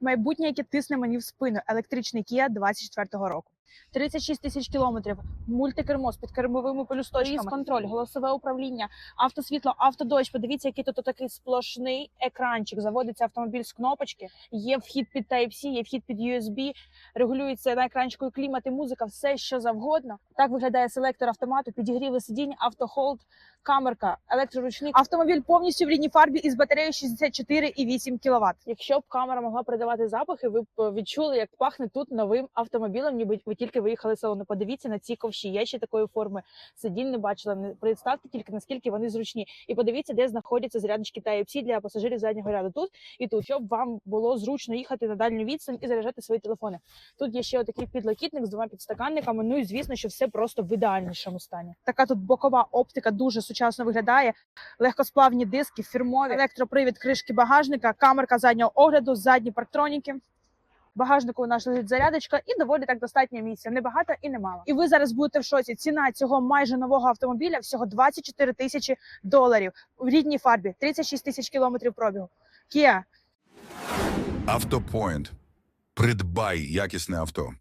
Майбутнє, яке тисне мені в спину. Електричний Kia 24-го року. 36 тисяч кілометрів, мультикермо з підкермовими полюсточками, контроль, голосове управління, автосвітло, автодощ. Подивіться, який тут такий сплошний екранчик. Заводиться автомобіль з кнопочки. Є вхід під Type-C, є вхід під USB, регулюється на екранчику клімат і музика, все що завгодно. Так виглядає селектор автомату, підігріви сидінь, автохолд, камерка, електроручник. Автомобіль повністю в рідній фарбі із батареєю 64,8 кВт. Якщо б камера могла передавати запахи, ви б е, відчули, як пахне тут новим автомобілем, ніби тільки виїхали з салону. Подивіться на ці ковші. Я ще такої форми сидінь не бачила. Представте тільки наскільки вони зручні. І подивіться, де знаходяться зарядочки Type-C для пасажирів заднього ряду. Тут і тут, щоб вам було зручно їхати на дальню відстань і заряджати свої телефони. Тут є ще отакий підлокітник з двома підстаканниками. Ну і звісно, що все просто в ідеальнішому стані. Така тут бокова оптика дуже сучасно виглядає. Легкосплавні диски, фірмові, електропривід кришки багажника, камерка заднього огляду, задні парктроніки. Багажнику у нас лежить зарядочка і доволі так достатньо місця. Небагато і немало. І ви зараз будете в шоці. Ціна цього майже нового автомобіля всього 24 тисячі доларів у рідній фарбі, 36 тисяч кілометрів пробігу. Kia Автопоінт. Придбай якісне авто.